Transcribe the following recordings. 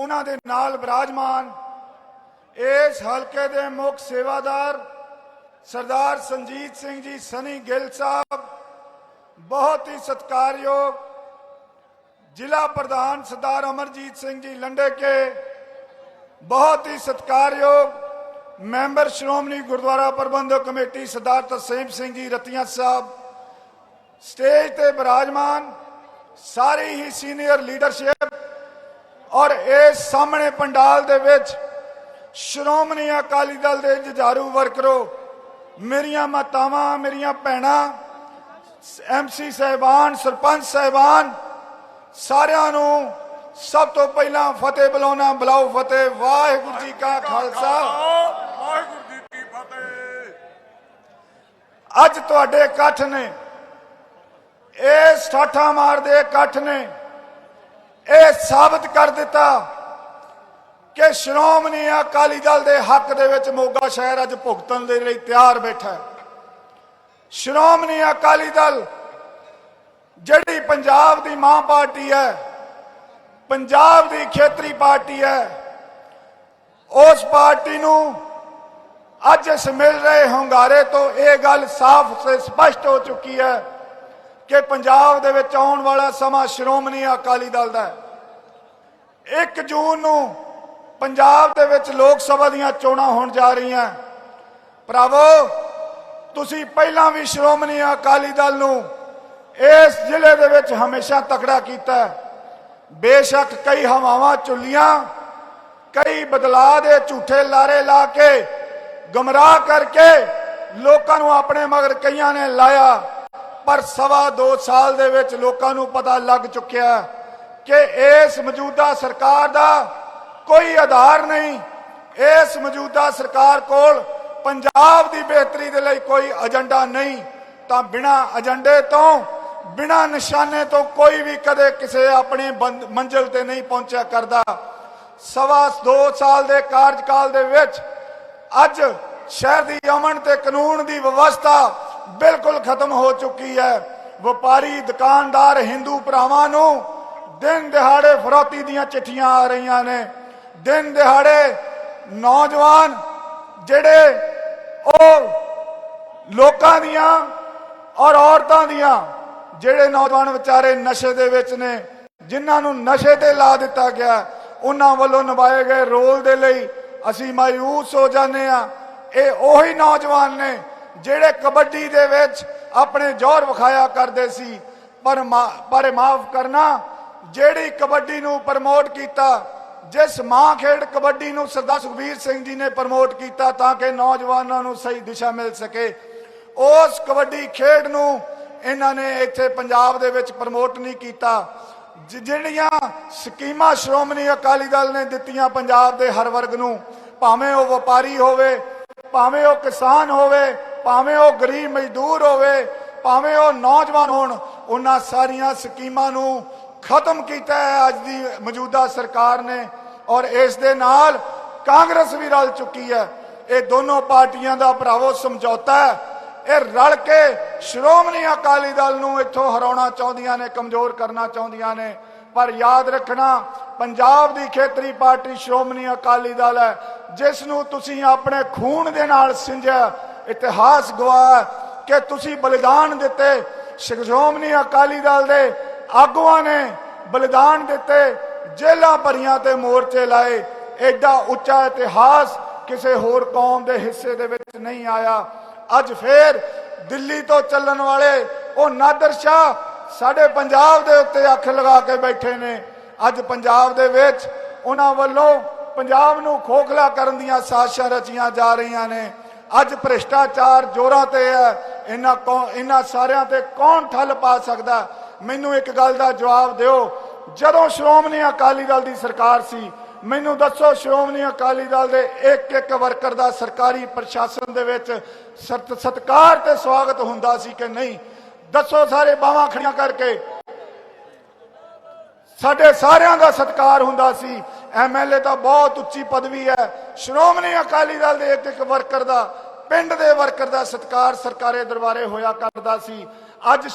ਉਹਨਾਂ ਦੇ ਨਾਲ ਵਿਰਾਜਮਾਨ ਇਸ ਹਲਕੇ ਦੇ ਮੁੱਖ ਸੇਵਾਦਾਰ ਸਰਦਾਰ ਸੰਜੀਤ ਸਿੰਘ ਜੀ ਸਨੀ ਗਿੱਲ ਸਾਹਿਬ, ਬਹੁਤ ਹੀ ਸਤਿਕਾਰਯੋਗ ਜ਼ਿਲ੍ਹਾ ਪ੍ਰਧਾਨ ਸਰਦਾਰ ਅਮਰਜੀਤ ਸਿੰਘ ਜੀ ਲੰਡੇ ਕੇ ਬਹੁਤ ਹੀ ਸਤਿਕਾਰਯੋਗ ਮੈਂਬਰ ਸ਼੍ਰੋਮਣੀ ਗੁਰਦੁਆਰਾ ਪ੍ਰਬੰਧਕ ਕਮੇਟੀ ਸਰਦਾਰ ਤਰਸੇਮ ਸਿੰਘ ਜੀ ਰਤੀਆਂ ਸਾਹਿਬ, ਸਟੇਜ ਤੇ ਬਿਰਾਜਮਾਨ, ਸਾਰੀ ਹੀ ਸੀਨੀਅਰ ਲੀਡਰਸ਼ਿਪ ਔਰ ਇਸ ਸਾਹਮਣੇ ਪੰਡਾਲ ਦੇ ਵਿੱਚ ਸ਼੍ਰੋਮਣੀ ਅਕਾਲੀ ਦਲ ਦੇ ਜੁਝਾਰੂ ਵਰਕਰੋ ਮੇਰੀਆਂ ਮਾਤਾਵਾਂ ਮੇਰੀਆਂ ਭੈਣਾਂ ਐਮਸੀ ਸਹਿਬਾਨ ਸਰਪੰਚ ਸਹਿਬਾਨ ਸਾਰਿਆਂ ਨੂੰ ਸਭ ਤੋਂ ਪਹਿਲਾਂ ਫਤਿਹ ਬੁਲਾਉਣਾ ਬੁਲਾਓ ਫਤਿਹ ਵਾਹਿਗੁਰੂ ਜੀ ਕਾ ਖਾਲਸਾ। ਵਾਹਿਗੁਰੂ ਜੀ ਕੀ ਫਤਿਹ। ਅੱਜ ਤੁਹਾਡੇ ਇਕੱਠ ਨੇ ਇਹ ਠਾਠਾ ਮਾਰਦੇ ਇਕੱਠ ਨੇ ਇਹ ਸਾਬਤ ਕਰ ਦਿੱਤਾ ਕਿ ਸ਼੍ਰੋਮਣੀ ਅਕਾਲੀ ਦਲ ਦੇ ਹੱਕ ਦੇ ਵਿੱਚ ਮੋਗਾ ਸ਼ਹਿਰ ਅੱਜ ਭੁਗਤਣ ਦੇ ਲਈ ਤਿਆਰ ਬੈਠਾ ਹੈ। ਸ਼੍ਰੋਮਣੀ ਅਕਾਲੀ ਦਲ ਜਿਹੜੀ ਪੰਜਾਬ ਦੀ ਮਾਂ ਪਾਰਟੀ ਹੈ, ਪੰਜਾਬ ਦੀ ਖੇਤਰੀ ਪਾਰਟੀ ਹੈ, ਉਸ ਪਾਰਟੀ ਨੂੰ ਅੱਜ ਇਸ ਮਿਲ ਰਹੇ ਹੰਗਾਰੇ ਤੋਂ ਇਹ ਗੱਲ ਸਾਫ਼ ਤੇ ਸਪਸ਼ਟ ਹੋ ਚੁੱਕੀ ਹੈ ਕਿ ਪੰਜਾਬ ਦੇ ਵਿੱਚ ਆਉਣ ਵਾਲਾ ਸਮਾਂ ਸ਼੍ਰੋਮਣੀ ਅਕਾਲੀ ਦਲ ਦਾ ਹੈ। 1 ਜੂਨ ਨੂੰ ਪੰਜਾਬ ਦੇ ਵਿੱਚ ਲੋਕ ਸਭਾ ਦੀਆਂ ਚੋਣਾਂ ਹੋਣ ਜਾ ਰਹੀਆਂ। ਭਰਾਵੋ, ਤੁਸੀਂ ਪਹਿਲਾਂ ਵੀ ਸ਼੍ਰੋਮਣੀ ਅਕਾਲੀ ਦਲ ਨੂੰ ਇਸ ਜ਼ਿਲ੍ਹੇ ਦੇ ਵਿੱਚ ਹਮੇਸ਼ਾ ਤਕੜਾ ਕੀਤਾ ਬੇਸ਼ੱਕ ਕਈ ਹਵਾਵਾਂ ਚੁੱਲੀਆਂ ਕਈ ਬਦਲਾਅ ਦੇ ਝੂਠੇ ਲਾਰੇ ਲਾ ਕੇ, ਗਮਰਾਹ ਕਰਕੇ ਲੋਕਾਂ ਨੂੰ ਆਪਣੇ ਮਗਰ ਕਈਆਂ ਨੇ ਲਾਇਆ। ਪਰ ਸਵਾ ਦੋ ਸਾਲ ਦੇ ਵਿੱਚ ਲੋਕਾਂ ਨੂੰ ਪਤਾ ਲੱਗ ਚੁੱਕਿਆ ਕਿ ਇਸ ਮੌਜੂਦਾ ਸਰਕਾਰ ਦਾ ਕੋਈ ਆਧਾਰ ਨਹੀਂ। ਇਸ ਮੌਜੂਦਾ ਸਰਕਾਰ ਕੋਲ ਪੰਜਾਬ ਦੀ ਬਿਹਤਰੀ ਦੇ ਲਈ ਕੋਈ ਏਜੰਡਾ ਨਹੀਂ। ਤਾਂ ਬਿਨਾ ਏਜੰਡੇ ਤੋਂ, ਬਿਨਾ ਨਿਸ਼ਾਨੇ ਤੋਂ ਕੋਈ ਵੀ ਕਦੇ ਕਿਸੇ ਆਪਣੇ ਮੰਜ਼ਿਲ ਤੇ ਨਹੀਂ ਪਹੁੰਚਿਆ ਕਰਦਾ। ਸਵਾ ਦੋ ਸਾਲ ਦੇ ਕਾਰਜਕਾਲ ਦੇ ਵਿੱਚ ਅੱਜ ਸ਼ਹਿਰ ਦੀ ਅਮਨ ਤੇ ਕਾਨੂੰਨ ਦੀ ਵਿਵਸਥਾ ਬਿਲਕੁਲ ਖਤਮ ਹੋ ਚੁੱਕੀ ਹੈ। ਵਪਾਰੀ, ਦੁਕਾਨਦਾਰ, ਹਿੰਦੂ ਭਰਾਵਾਂ ਨੂੰ ਦਿਨ ਦਿਹਾੜੇ ਫਰੋਤੀ ਦੀਆਂ ਚਿੱਠੀਆਂ ਆ ਰਹੀਆਂ ਨੇ। ਦਿਨ ਦਿਹਾੜੇ ਨੌਜਵਾਨ ਜਿਹੜੇ ਉਹ ਲੋਕਾਂ ਦੀਆਂ ਔਰ ਔਰਤਾਂ ਦੀਆਂ ਜਿਹੜੇ ਨੌਜਵਾਨ ਵਿਚਾਰੇ ਨਸ਼ੇ ਦੇ ਵਿੱਚ ਨੇ, ਜਿਨ੍ਹਾਂ ਨੂੰ ਨਸ਼ੇ ਤੇ ਲਾ ਦਿੱਤਾ ਗਿਆ, ਉਹਨਾਂ ਵੱਲੋਂ ਨਿਭਾਏ ਗਏ ਰੋਲ ਦੇ ਲਈ ਅਸੀਂ ਮਾਇੂਸ ਹੋ ਜਾਂਦੇ ਆ ਇਹ ਉਹੀ ਨੌਜਵਾਨ ਨੇ ਜਿਹੜੇ ਕਬੱਡੀ ਦੇ ਵਿੱਚ ਆਪਣੇ ਜ਼ੋਰ ਵਿਖਾਇਆ ਕਰਦੇ ਸੀ, ਪਰ ਮਾ- ਪਰ ਮਾਫ ਕਰਨਾ, ਜਿਹੜੀ ਕਬੱਡੀ ਨੂੰ ਪ੍ਰਮੋਟ ਕੀਤਾ, ਜਿਸ ਮਾਂ ਖੇਡ ਕਬੱਡੀ ਨੂੰ ਸਰਦਾਰ ਸੁਖਬੀਰ ਸਿੰਘ ਜੀ ਨੇ ਪ੍ਰਮੋਟ ਕੀਤਾ ਤਾਂ ਕਿ ਨੌਜਵਾਨਾਂ ਨੂੰ ਸਹੀ ਦਿਸ਼ਾ ਮਿਲ ਸਕੇ, ਉਸ ਕਬੱਡੀ ਖੇਡ ਨੂੰ ਇਹਨਾਂ ਨੇ ਇੱਥੇ ਪੰਜਾਬ ਦੇ ਵਿੱਚ ਪ੍ਰਮੋਟ ਨਹੀਂ ਕੀਤਾ। ਜਿਹੜੀਆਂ ਸਕੀਮਾਂ ਸ਼੍ਰੋਮਣੀ ਅਕਾਲੀ ਦਲ ਨੇ ਦਿੱਤੀਆਂ ਪੰਜਾਬ ਦੇ ਹਰ ਵਰਗ ਨੂੰ, ਭਾਵੇਂ ਉਹ ਵਪਾਰੀ ਹੋਵੇ, ਭਾਵੇਂ ਉਹ ਕਿਸਾਨ ਹੋਵੇ ਭਾਵੇਂ ਉਹ ਗਰੀਬ ਮਜ਼ਦੂਰ ਹੋਵੇ, ਭਾਵੇਂ ਉਹ ਨੌਜਵਾਨ ਹੋਣ, ਉਹਨਾਂ ਸਾਰੀਆਂ ਸਕੀਮਾਂ ਨੂੰ ਖਤਮ ਕੀਤਾ ਹੈ ਅੱਜ ਦੀ ਮੌਜੂਦਾ ਸਰਕਾਰ ਨੇ ਔਰ ਇਸ ਦੇ ਨਾਲ ਕਾਂਗਰਸ ਵੀ ਰਲ ਚੁੱਕੀ ਹੈ। ਇਹ ਦੋਨੋਂ ਪਾਰਟੀਆਂ ਦਾ ਭਰਾਵੋ ਸਮਝੌਤਾ ਹੈ। ਇਹ ਰਲ ਕੇ ਸ਼੍ਰੋਮਣੀ ਅਕਾਲੀ ਦਲ ਨੂੰ ਇੱਥੋਂ ਹਰਾਉਣਾ ਚਾਹੁੰਦੀਆਂ ਨੇ, ਕਮਜ਼ੋਰ ਕਰਨਾ ਚਾਹੁੰਦੀਆਂ ਨੇ। ਪਰ ਯਾਦ ਰੱਖਣਾ, ਪੰਜਾਬ ਦੀ ਖੇਤਰੀ ਪਾਰਟੀ ਸ਼੍ਰੋਮਣੀ ਅਕਾਲੀ ਦਲ ਹੈ, ਜਿਸ ਨੂੰ ਤੁਸੀਂ ਆਪਣੇ ਖੂਨ ਦੇ ਨਾਲ ਸਿੰਜਿਆ ਇਤਿਹਾਸ ਗਵਾਹ ਕਿ ਤੁਸੀਂ ਬਲੀਦਾਨ ਦਿੱਤੇ। ਸ਼੍ਰੋਮਣੀ ਅਕਾਲੀ ਦਲ ਦੇ ਆਗੂਆਂ ਨੇ ਬਲੀਦਾਨ ਦਿੱਤੇ। ਜੇਲਾਂ ਭਰੀਆਂ ਤੇ ਮੋਰਚੇ ਲਾਏ। ਐਡਾ ਉੱਚਾ ਇਤਿਹਾਸ ਕਿਸੇ ਹੋਰ ਕੌਮ ਦੇ ਹਿੱਸੇ ਦੇ ਵਿੱਚ ਨਹੀਂ ਆਇਆ। ਅੱਜ ਫੇਰ ਦਿੱਲੀ ਤੋਂ ਚੱਲਣ ਵਾਲੇ ਉਹ ਨਾਦਰ ਸ਼ਾਹ ਸਾਡੇ ਪੰਜਾਬ ਦੇ ਉੱਤੇ ਅੱਖ ਲਗਾ ਕੇ ਬੈਠੇ ਨੇ। ਅੱਜ ਪੰਜਾਬ ਦੇ ਵਿੱਚ ਉਹਨਾਂ ਵੱਲੋਂ ਪੰਜਾਬ ਨੂੰ ਖੋਖਲਾ ਕਰਨ ਦੀਆਂ ਸਾਜ਼ਿਸ਼ਾਂ ਰਚੀਆਂ ਜਾ ਰਹੀਆਂ ਨੇ। ਅੱਜ ਭ੍ਰਿਸ਼ਟਾਚਾਰ ਜ਼ੋਰਾਂ ਤੇ ਹੈ, ਇਹਨਾਂ ਕੌ ਇਹਨਾਂ ਸਾਰਿਆਂ ਤੇ ਕੌਣ ਠੱਲ ਪਾ ਸਕਦਾ? ਮੈਨੂੰ ਇੱਕ ਗੱਲ ਦਾ ਜਵਾਬ ਦਿਓ। ਜਦੋਂ ਸ਼੍ਰੋਮਣੀ ਅਕਾਲੀ ਦਲ ਦੀ ਸਰਕਾਰ ਸੀ, ਮੈਨੂੰ ਦੱਸੋ ਸ਼੍ਰੋਮਣੀ ਅਕਾਲੀ ਦਲ ਦੇ ਇੱਕ ਇੱਕ ਵਰਕਰ ਦਾ ਸਰਕਾਰੀ ਪ੍ਰਸ਼ਾਸਨ ਦੇ ਵਿੱਚ ਸਤ- ਸਤਿਕਾਰ ਤੇ ਸਵਾਗਤ ਹੁੰਦਾ ਸੀ ਕਿ ਨਹੀਂ? ਦੱਸੋ ਸਾਰੇ ਬਾਹਾਂ ਖੜੀਆਂ ਕਰਕੇ। ਸਾਡੇ ਸਾਰਿਆਂ ਦਾ ਸਤਿਕਾਰ ਹੁੰਦਾ ਸੀ। ਐਮਐਲਏ ਤਾਂ ਬਹੁਤ ਉੱਚੀ ਪਦਵੀ ਹੈ। ਸ਼੍ਰੋਮਣੀ ਅਕਾਲੀ ਦਲ ਦੇ ਇੱਕ ਇੱਕ ਵਰਕਰ ਦਾ, ਪਿੰਡ ਦੇ ਵਰਕਰ ਦਾ ਸਤਿਕਾਰ ਸਰਕਾਰੇ ਦਰਬਾਰੇ ਹੋਇਆ ਕਰਦਾ ਸੀ। ਅੱਜ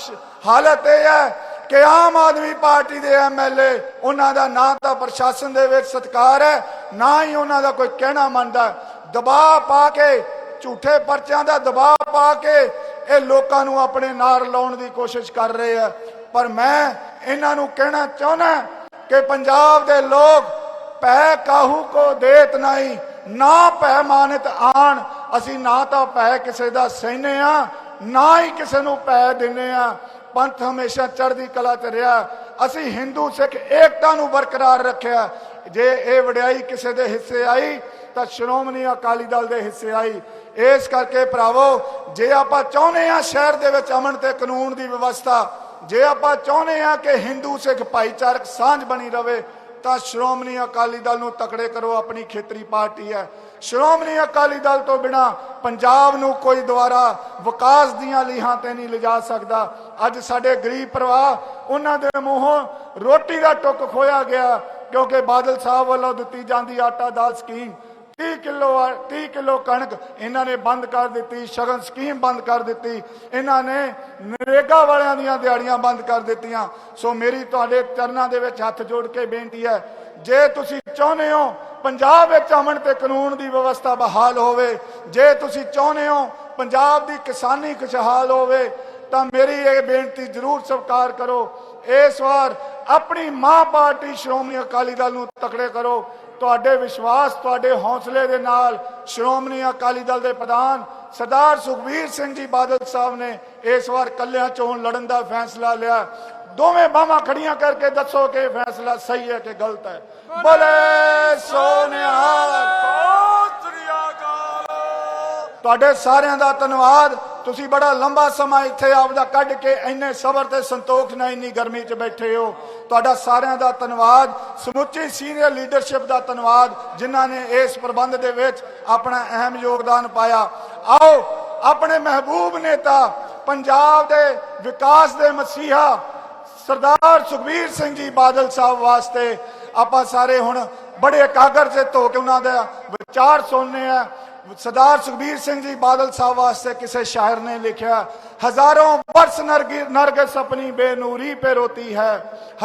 ਹਾਲਤ ਇਹ ਹੈ ਕਿ ਆਮ ਆਦਮੀ ਪਾਰਟੀ ਦੇ ਐਮਐਲਏ ਉਹਨਾਂ ਦਾ ਨਾ ਤਾਂ ਪ੍ਰਸ਼ਾਸਨ ਦੇ ਵਿੱਚ ਸਤਿਕਾਰ ਹੈ, ਨਾ ਹੀ ਉਹਨਾਂ ਦਾ ਕੋਈ ਕਹਿਣਾ ਮੰਨਦਾ ਦਬਾਅ ਪਾ ਕੇ, ਝੂਠੇ ਪਰਚਿਆਂ ਦਾ ਦਬਾਅ ਪਾ ਕੇ, ਇਹ ਲੋਕਾਂ ਨੂੰ ਆਪਣੇ ਨਾਲ ਲਾਉਣ ਦੀ ਕੋਸ਼ਿਸ਼ ਕਰ ਰਹੇ ਆ ਪਰ ਮੈਂ ਇਹਨਾਂ ਨੂੰ ਕਹਿਣਾ ਚਾਹੁੰਦਾ ਕਿ ਪੰਜਾਬ ਦੇ ਲੋਕ ਪੈ ਕਾਹੂ ਕੋ ਦੇਤ ਨਹੀਂ, ਨਾ ਪੈ ਮਾਨਤ ਆਣ। ਅਸੀਂ ਨਾ ਤਾਂ ਪੈ ਕਿਸੇ ਦਾ ਸਹਿਨੇ ਆ, ਨਾ ਹੀ ਕਿਸੇ ਨੂੰ ਪੈ ਦਿੰਨੇ ਆ। ਪੰਥ ਹਮੇਸ਼ਾ ਚੜ੍ਹਦੀ ਕਲਾ ਚ ਰਿਹਾ। ਅਸੀਂ ਹਿੰਦੂ ਸਿੱਖ ਏਕਤਾ ਨੂੰ ਬਰਕਰਾਰ ਰੱਖਿਆ। ਜੇ ਇਹ ਵਡਿਆਈ ਕਿਸੇ ਦੇ ਹਿੱਸੇ ਆਈ, ਤਾਂ ਸ਼੍ਰੋਮਣੀ ਅਕਾਲੀ ਦਲ ਦੇ ਹਿੱਸੇ ਆਈ। ਇਸ ਕਰਕੇ ਭਰਾਵੋ, ਜੇ ਆਪਾਂ ਚਾਹੁੰਦੇ ਆ ਸ਼ਹਿਰ ਦੇ ਵਿੱਚ ਅਮਨ ਤੇ ਕਾਨੂੰਨ ਦੀ ਵਿਵਸਥਾ, ਜੇ ਆਪਾਂ ਚਾਹੁੰਦੇ ਆ ਕਿ ਹਿੰਦੂ ਸਿੱਖ ਭਾਈਚਾਰਕ ਸਾਂਝ ਬਣੀ ਰਵੇ ਤਾਂ ਸ਼੍ਰੋਮਣੀ ਅਕਾਲੀ ਦਲ ਨੂੰ ਤਕੜੇ ਕਰੋ, ਆਪਣੀ ਖੇਤਰੀ ਪਾਰਟੀ ਹੈ। ਸ਼੍ਰੋਮਣੀ ਅਕਾਲੀ ਦਲ ਤੋਂ ਬਿਨਾ ਪੰਜਾਬ ਨੂੰ ਕੋਈ ਦੁਆਰਾ ਵਿਕਾਸ ਦੀਆਂ ਲੀਹਾਂ ਤੇ ਨਹੀਂ ਲਿਜਾ ਸਕਦਾ। ਅੱਜ ਸਾਡੇ ਗਰੀਬ ਪਰਿਵਾਰ, ਉਹਨਾਂ ਦੇ ਮੂੰਹੋਂ ਰੋਟੀ ਦਾ ਟੁੱਕ ਖੋਇਆ ਗਿਆ, ਕਿਉਂਕਿ ਬਾਦਲ ਸਾਹਿਬ ਵੱਲੋਂ ਦਿੱਤੀ ਜਾਂਦੀ ਆਟਾ ਦਾਲ ਸਕੀਮ। 30 ਕਿਲੋ 30 ਕਿਲੋ ਕਣਕ ਇਹਨਾਂ ਨੇ ਬੰਦ ਕਰ ਦਿੱਤੀ, ਸ਼ਗਨ ਸਕੀਮ ਬੰਦ ਕਰ ਦਿੱਤੀ। ਇਹਨਾਂ ਨੇ ਨਰੇਗਾ ਵਾਲਿਆਂ ਦੀਆਂ ਦਿਹਾੜੀਆਂ ਬੰਦ ਕਰ ਦਿੱਤੀਆਂ। ਸੋ ਮੇਰੀ ਤੁਹਾਡੇ ਚਰਨਾਂ ਦੇ ਵਿੱਚ ਹੱਥ ਜੋੜ ਕੇ ਬੇਨਤੀ ਹੈ, ਜੇ ਤੁਸੀਂ ਚਾਹੁੰਦੇ ਹੋ ਪੰਜਾਬ ਵਿੱਚ ਅਮਨ ਤੇ ਕਾਨੂੰਨ ਦੀ ਵਿਵਸਥਾ ਬਹਾਲ ਹੋਵੇ, ਜੇ ਤੁਸੀਂ ਚਾਹੁੰਦੇ ਹੋ ਪੰਜਾਬ ਦੀ ਕਿਸਾਨੀ ਖੁਸ਼ਹਾਲ ਹੋਵੇ, ਤਾਂ ਮੇਰੀ ਇਹ ਬੇਨਤੀ ਜ਼ਰੂਰ ਸਵੀਕਾਰ ਕਰੋ। ਇਸ ਵਾਰ ਆਪਣੀ ਮਾਂ ਪਾਰਟੀ ਸ਼੍ਰੋਮਣੀ ਅਕਾਲੀ ਦਲ ਨੂੰ ਤਕੜੇ ਕਰੋ। ਤੁਹਾਡੇ ਵਿਸ਼ਵਾਸ, ਤੁਹਾਡੇ ਹੌਸਲੇ ਦੇ ਨਾਲ ਸ਼੍ਰੋਮਣੀ ਅਕਾਲੀ ਦਲ ਦੇ ਪ੍ਰਧਾਨ ਸਰਦਾਰ ਸੁਖਬੀਰ ਸਿੰਘ ਜੀ ਬਾਦਲ ਸਾਹਿਬ ਨੇ ਇਸ ਵਾਰ ਕੱਲਿਆਂ ਚੋਣ ਲੜਨ ਦਾ ਫੈਸਲਾ ਲਿਆ। ਦੋਵੇਂ ਬਾਹਾਂ ਖੜੀਆਂ ਕਰਕੇ ਦੱਸੋ ਕਿ ਫੈਸਲਾ ਸਹੀ ਹੈ ਕਿ ਗਲਤ ਹੈ? ਬੋਲੇ ਸੋਨਿਹਾਲ ਤੁਹਾਡੇ ਸਾਰਿਆਂ ਦਾ ਧੰਨਵਾਦ। ਤੁਸੀਂ ਬੜਾ ਲੰਬਾ ਸਮਾਂ ਇੱਥੇ ਆਪਦਾ ਕੱਢ ਕੇ ਇੰਨੇ ਸਬਰ ਤੇ ਸੰਤੋਖ ਨਾਲ ਇੰਨੀ ਗਰਮੀ 'ਚ ਬੈਠੇ ਹੋ। ਤੁਹਾਡਾ ਸਾਰਿਆਂ ਦਾ ਧੰਨਵਾਦ। ਸਮੁੱਚੀ ਸੀਨੀਅਰ ਲੀਡਰਸ਼ਿਪ ਦਾ ਧੰਨਵਾਦ, ਜਿਨ੍ਹਾਂ ਨੇ ਇਸ ਪ੍ਰਬੰਧ ਦੇ ਵਿੱਚ ਆਪਣਾ ਅਹਿਮ ਯੋਗਦਾਨ ਪਾਇਆ। ਆਓ, ਆਪਣੇ ਮਹਿਬੂਬ ਨੇਤਾ, ਪੰਜਾਬ ਦੇ ਵਿਕਾਸ ਦੇ ਮਸੀਹਾ, ਸਰਦਾਰ ਸੁਖਬੀਰ ਸਿੰਘ ਜੀ ਬਾਦਲ ਸਾਹਿਬ ਵਾਸਤੇ ਆਪਾਂ ਸਾਰੇ ਹੁਣ ਬੜੇ ਇਕਾਗਰ ਚਿਤ ਹੋ ਕੇ ਉਹਨਾਂ ਦਾ ਵਿਚਾਰ ਸੁਣਨੇ ਆ। ਸਰਦਾਰ ਸੁਖਬੀਰ ਸਿੰਘ ਜੀ ਬਾਦਲ ਸਾਹਿਬ ਵਾਸਤੇ ਕਿਸੇ ਸ਼ਾਇਰ ਨੇ ਲਿਖਿਆ, ਹਜ਼ਾਰੋਂ ਬਰਸ ਨਰਗਿਸ ਆਪਣੀ ਬੇਨੂਰੀ ਪੇ ਰੋਤੀ ਹੈ।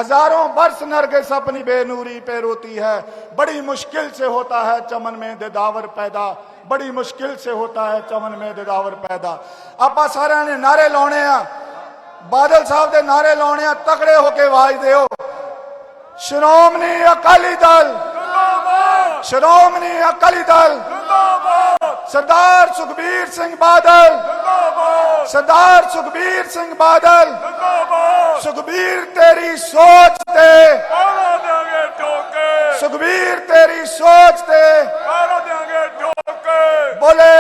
ਹਜ਼ਾਰੋਂ ਬਰਸ ਨਰਗਿਸ ਆਪਣੀ ਬੇਨੂਰੀ पे रोती है बड़ी मुश्किल से होता है चमन में दिदावर पैदा बड़ी मुश्किल से होता है चमन में दिदावर पैदा ਆਪਾਂ ਸਾਰਿਆਂ ਨੇ ਨਾਰੇ ਲਾਉਣੇ ਆ। ਬਾਦਲ ਸਾਹਿਬ ਦੇ ਨਾਰੇ ਲਾਉਣੇ ਆ। ਤਕੜੇ ਹੋ ਕੇ ਆਵਾਜ਼ ਦਿਓ। ਸ਼੍ਰੋਮਣੀ ਅਕਾਲੀ ਦਲ ਜਿੰਦਾਬਾਦ ਸ਼੍ਰੋਮਣੀ ਅਕਾਲੀ ਦਲ ਜਿੰਦਾਬਾਦ ਸਰਦਾਰ ਸੁਖਬੀਰ ਸਿੰਘ ਬਾਦਲ ਜਿੰਦਾਬਾਦ ਸਰਦਾਰ ਸੁਖਬੀਰ ਸਿੰਘ ਬਾਦਲ ਜਿੰਦਾਬਾਦ ਸੁਖਬੀਰ ਤੇਰੀ ਸੋਚ ਤੇ ਕਾਰਾ ਦੇਾਂਗੇ ਠੋਕੇ ਸੁਖਬੀਰ ਤੇਰੀ ਸੋਚ ਤੇ ਕਾਰਾ ਦੇਾਂਗੇ ਠੋਕੇ ਬੋਲੇ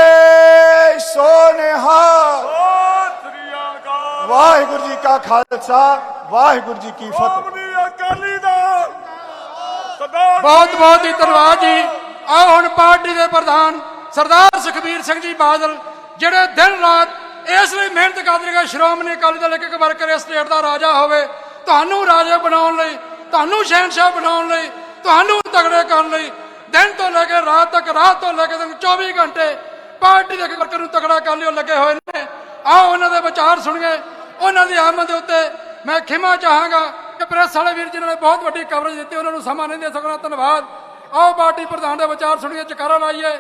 ਬਹੁਤ ਬਹੁਤ ਹੀ ਧੰਨਵਾਦ ਜੀ। ਆਓ ਹੁਣ ਪਾਰਟੀ ਦੇ ਪ੍ਰਧਾਨ ਸਰਦਾਰ ਸੁਖਬੀਰ ਸਿੰਘ ਜੀ ਬਾਦਲ, ਜਿਹੜੇ ਦਿਨ ਰਾਤ ਇਸ ਲਈ ਮਿਹਨਤ ਕਰਦੇ ਨੇ ਸ਼੍ਰੋਮਣੀ ਅਕਾਲੀ ਦਲ ਇੱਕ ਵਰਕਰ ਸਟੇਟ ਦਾ ਰਾਜਾ ਹੋਵੇ, ਤੁਹਾਨੂੰ ਰਾਜਾ ਬਣਾਉਣ ਲਈ, ਤੁਹਾਨੂੰ ਸ਼ਹਿਨशाह ਬਣਾਉਣ ਲਈ, ਤੁਹਾਨੂੰ ਤਗੜੇ ਕਰਨ ਲਈ, ਦਿਨ ਤੋਂ ਲੈ ਕੇ ਰਾਤ ਤੱਕ, ਰਾਤ ਤੋਂ ਲੈ ਕੇ ਦਿਨ 24 ਘੰਟੇ ਪਾਰਟੀ ਦੇ ਵਰਕਰ ਨੂੰ ਤਗੜਾ ਕਰਨ ਲਈ ਲੱਗੇ ਹੋਏ ਨੇ। ਆਓ ਉਹਨਾਂ ਦੇ ਵਿਚਾਰ ਸੁਣੀਏ। ਉਹਨਾਂ ਦੀ ਆਮਦ ਦੇ ਉੱਤੇ ਮੈਂ ਖਿਮਾ ਚਾਹਾਂਗਾ। ਕਿ ਪ੍ਰੈਸ ਵਾਲੇ ਵੀਰ ਜਿਨ੍ਹਾਂ ਨੇ ਬਹੁਤ ਵੱਡੀ ਕਵਰੇਜ ਦਿੱਤੀ, ਉਹਨਾਂ ਨੂੰ ਸਮਾਂ ਨਹੀਂ ਦੇ ਸਕਣਾ, ਧੰਨਵਾਦ। ਆਓ ਪਾਰਟੀ ਪ੍ਰਧਾਨ ਦੇ ਵਿਚਾਰ ਸੁਣੀਏ, ਚਕਾਰਾ ਲਾਈਏ।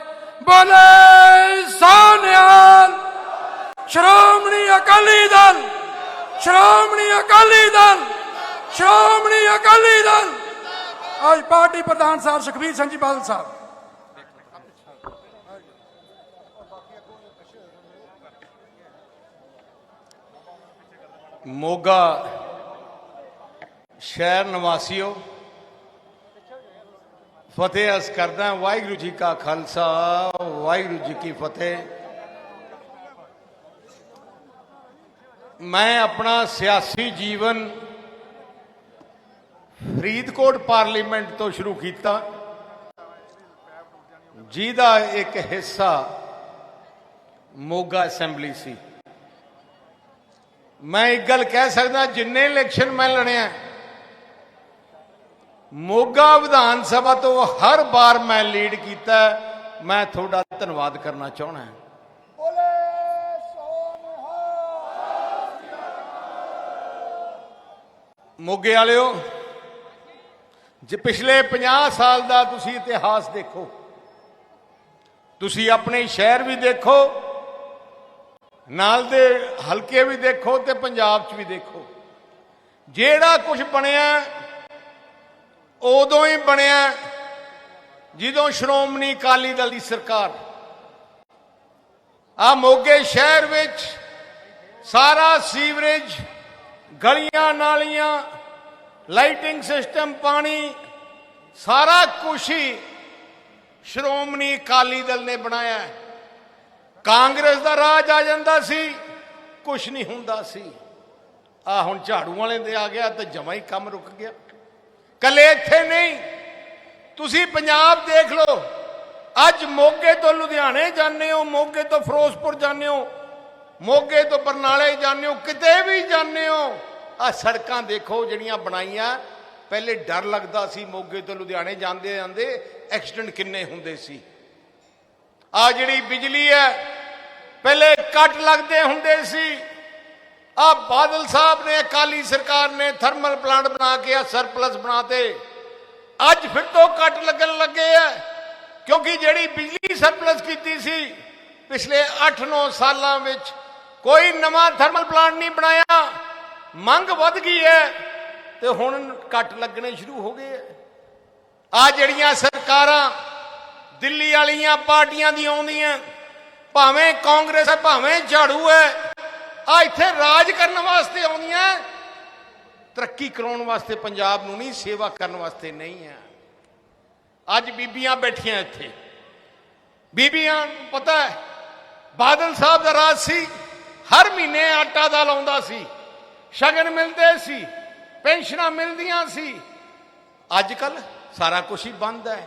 ਬੋਲੇ ਸੋਨਿਆਲ! ਸ਼੍ਰੋਮਣੀ ਅਕਾਲੀ ਦਲ! ਸ਼੍ਰੋਮਣੀ ਅਕਾਲੀ ਦਲ! ਸ਼੍ਰੋਮਣੀ ਅਕਾਲੀ ਦਲ! ਅੱਜ ਪਾਰਟੀ ਪ੍ਰਧਾਨ ਸਾਹਿਬ ਸੁਖਬੀਰ ਸਿੰਘ ਜੀ ਬਾਦਲ ਸਾਹਿਬ। ਮੋਗਾ ਸ਼ਹਿਰ ਨਿਵਾਸੀਓ, ਫਤਿਹ ਅਸ ਕਰਦਾ ਵਾਹਿਗੁਰੂ ਜੀ ਕਾ ਖਾਲਸਾ, ਵਾਹਿਗੁਰੂ ਜੀ ਕੀ ਫਤਿਹ। ਮੈਂ ਆਪਣਾ ਸਿਆਸੀ ਜੀਵਨ ਫਰੀਦਕੋਟ ਪਾਰਲੀਮੈਂਟ ਤੋਂ ਸ਼ੁਰੂ ਕੀਤਾ, ਜਿਹਦਾ ਇੱਕ ਹਿੱਸਾ ਮੋਗਾ ਅਸੈਂਬਲੀ ਸੀ। ਮੈਂ ਇੱਕ ਗੱਲ ਕਹਿ ਸਕਦਾ, ਜਿੰਨੇ ਇਲੈਕਸ਼ਨ ਮੈਂ ਲੜਿਆ ਮੋਗਾ ਵਿਧਾਨ ਸਭਾ ਤੋਂ ਹਰ ਵਾਰ ਮੈਂ ਲੀਡ ਕੀਤਾ ਮੈਂ ਤੁਹਾਡਾ ਧੰਨਵਾਦ ਕਰਨਾ ਚਾਹਣਾ ਮੋਗੇ ਵਾਲਿਓ ਜੇ ਪਿਛਲੇ 50 ਸਾਲ ਦਾ ਤੁਸੀਂ ਇਤਿਹਾਸ ਦੇਖੋ ਤੁਸੀਂ ਆਪਣੇ ਸ਼ਹਿਰ ਵੀ ਦੇਖੋ ਨਾਲ ਦੇ ਹਲਕੇ ਵੀ ਦੇਖੋ ਤੇ ਪੰਜਾਬ 'ਚ ਵੀ ਦੇਖੋ। ਜਿਹੜਾ ਕੁਝ ਬਣਿਆ ਉਦੋਂ ਹੀ ਬਣਿਆ ਜਦੋਂ ਸ਼੍ਰੋਮਣੀ ਅਕਾਲੀ ਦਲ ਦੀ ਸਰਕਾਰ। ਆ ਮੋਗੇ ਸ਼ਹਿਰ ਵਿੱਚ ਸਾਰਾ ਸੀਵਰੇਜ, ਗਲੀਆਂ ਨਾਲੀਆਂ, ਲਾਈਟਿੰਗ ਸਿਸਟਮ, ਪਾਣੀ, ਸਾਰਾ ਕੁਝ ਹੀ ਸ਼੍ਰੋਮਣੀ ਅਕਾਲੀ ਦਲ ਨੇ ਬਣਾਇਆ ਕਾਂਗਰਸ ਦਾ ਰਾਜ ਆ ਜਾਂਦਾ ਸੀ ਕੁਝ ਨਹੀਂ ਹੁੰਦਾ ਸੀ। ਆ ਹੁਣ ਝਾੜੂ ਵਾਲੇ ਦੇ ਆ ਗਿਆ ਤੇ ਜਮਾ ਹੀ ਕੰਮ ਰੁਕ ਗਿਆ। ਕੱਲੇ ਇੱਥੇ ਨਹੀਂ। ਤੁਸੀਂ ਪੰਜਾਬ ਦੇਖ ਲਓ। ਅੱਜ ਮੋਗੇ ਤੋਂ ਲੁਧਿਆਣੇ ਜਾਂਦੇ ਹੋ, ਮੋਗੇ ਤੋਂ ਫਿਰੋਜ਼ਪੁਰ ਜਾਂਦੇ ਹੋ, ਮੋਗੇ ਤੋਂ ਬਰਨਾਲੇ ਜਾਂਦੇ ਹੋ, ਕਿਤੇ ਵੀ ਜਾਂਦੇ ਹੋ। ਆ ਸੜਕਾਂ ਦੇਖੋ ਜਿਹੜੀਆਂ ਬਣਾਈਆਂ। ਪਹਿਲੇ ਡਰ ਲੱਗਦਾ ਸੀ ਮੋਗੇ ਤੋਂ ਲੁਧਿਆਣੇ ਜਾਂਦੇ ਜਾਂਦੇ, ਐਕਸੀਡੈਂਟ ਕਿੰਨੇ ਹੁੰਦੇ ਸੀ। ਆ ਜਿਹੜੀ ਬਿਜਲੀ ਹੈ, ਪਹਿਲੇ ਕੱਟ ਲੱਗਦੇ ਹੁੰਦੇ ਸੀ। ਆ ਬਾਦਲ ਸਾਹਿਬ ਨੇ, ਅਕਾਲੀ ਸਰਕਾਰ ਨੇ ਥਰਮਲ ਪਲਾਂਟ ਬਣਾ ਕੇ ਆ ਸਰਪਲਸ ਬਣਾਤੇ। ਅੱਜ ਫਿਰ ਤੋਂ ਕੱਟ ਲੱਗਣ ਲੱਗੇ ਆ, ਕਿਉਂਕਿ ਜਿਹੜੀ ਬਿਜਲੀ ਸਰਪਲਸ ਕੀਤੀ ਸੀ, ਪਿਛਲੇ 8-9 ਸਾਲਾਂ ਵਿੱਚ ਕੋਈ ਨਵਾਂ ਥਰਮਲ ਪਲਾਂਟ ਨਹੀਂ ਬਣਾਇਆ। ਮੰਗ ਵੱਧ ਗਈ ਹੈ ਤੇ ਹੁਣ ਕੱਟ ਲੱਗਣੇ ਸ਼ੁਰੂ ਹੋ ਗਏ ਆ। ਆ ਜਿਹੜੀਆਂ ਸਰਕਾਰਾਂ ਦਿੱਲੀ ਵਾਲੀਆਂ ਪਾਰਟੀਆਂ ਦੀ ਆਉਂਦੀਆਂ, ਭਾਵੇਂ ਕਾਂਗਰਸ ਹੈ, ਭਾਵੇਂ ਝਾੜੂ ਹੈ ਆ ਇੱਥੇ ਰਾਜ ਕਰਨ ਵਾਸਤੇ ਆਉਂਦੀਆਂ ਤਰੱਕੀ ਕਰਾਉਣ ਵਾਸਤੇ ਪੰਜਾਬ ਨੂੰ ਨਹੀਂ, ਸੇਵਾ ਕਰਨ ਵਾਸਤੇ ਨਹੀਂ ਹੈ ਅੱਜ ਬੀਬੀਆਂ ਬੈਠੀਆਂ ਇੱਥੇ। ਬੀਬੀਆਂ ਨੂੰ ਪਤਾ ਹੈ ਬਾਦਲ ਸਾਹਿਬ ਦਾ ਰਾਜ ਸੀ, ਹਰ ਮਹੀਨੇ ਆਟਾ ਦਾਲ ਆਉਂਦਾ ਸੀ, ਸ਼ਗਨ ਮਿਲਦੇ ਸੀ, ਪੈਨਸ਼ਨਾਂ ਮਿਲਦੀਆਂ ਸੀ। ਅੱਜ ਕੱਲ ਸਾਰਾ ਕੁਝ ਹੀ ਬੰਦ ਹੈ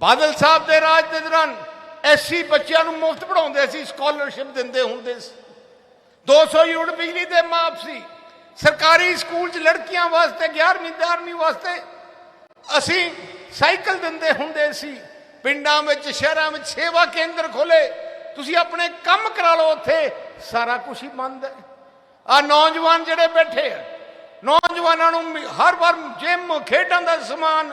ਬਾਦਲ ਸਾਹਿਬ ਦੇ ਰਾਜ ਦੇ ਦੌਰਾਨ ਐਸੀ ਬੱਚਿਆਂ ਨੂੰ ਮੁਫਤ ਪੜਾਉਂਦੇ ਸੀ, ਸਕਾਲਰਸ਼ਿਪ ਦਿੰਦੇ ਹੁੰਦੇ ਸੀ। 200 ਯੂਨਿਟ ਬਿਜਲੀ ਦੇ ਮਾਫ ਸੀ ਸਰਕਾਰੀ ਸਕੂਲ 'ਚ ਲੜਕੀਆਂ ਵਾਸਤੇ 11ਵੀਂ 12ਵੀਂ ਵਾਸਤੇ ਅਸੀਂ ਸਾਈਕਲ ਦਿੰਦੇ ਹੁੰਦੇ ਸੀ। ਪਿੰਡਾਂ ਵਿੱਚ, ਸ਼ਹਿਰਾਂ ਵਿੱਚ ਸੇਵਾ ਕੇਂਦਰ ਖੋਲੇ ਤੁਸੀਂ ਆਪਣੇ ਕੰਮ ਕਰਾ ਲਓ ਉੱਥੇ, ਸਾਰਾ ਕੁਝ ਹੀ ਬੰਦ ਹੈ। ਆ ਨੌਜਵਾਨ ਜਿਹੜੇ ਬੈਠੇ ਆ, ਨੌਜਵਾਨਾਂ ਨੂੰ ਹਰ ਵਾਰ ਜਿਮ, ਖੇਡਾਂ ਦਾ ਸਮਾਨ,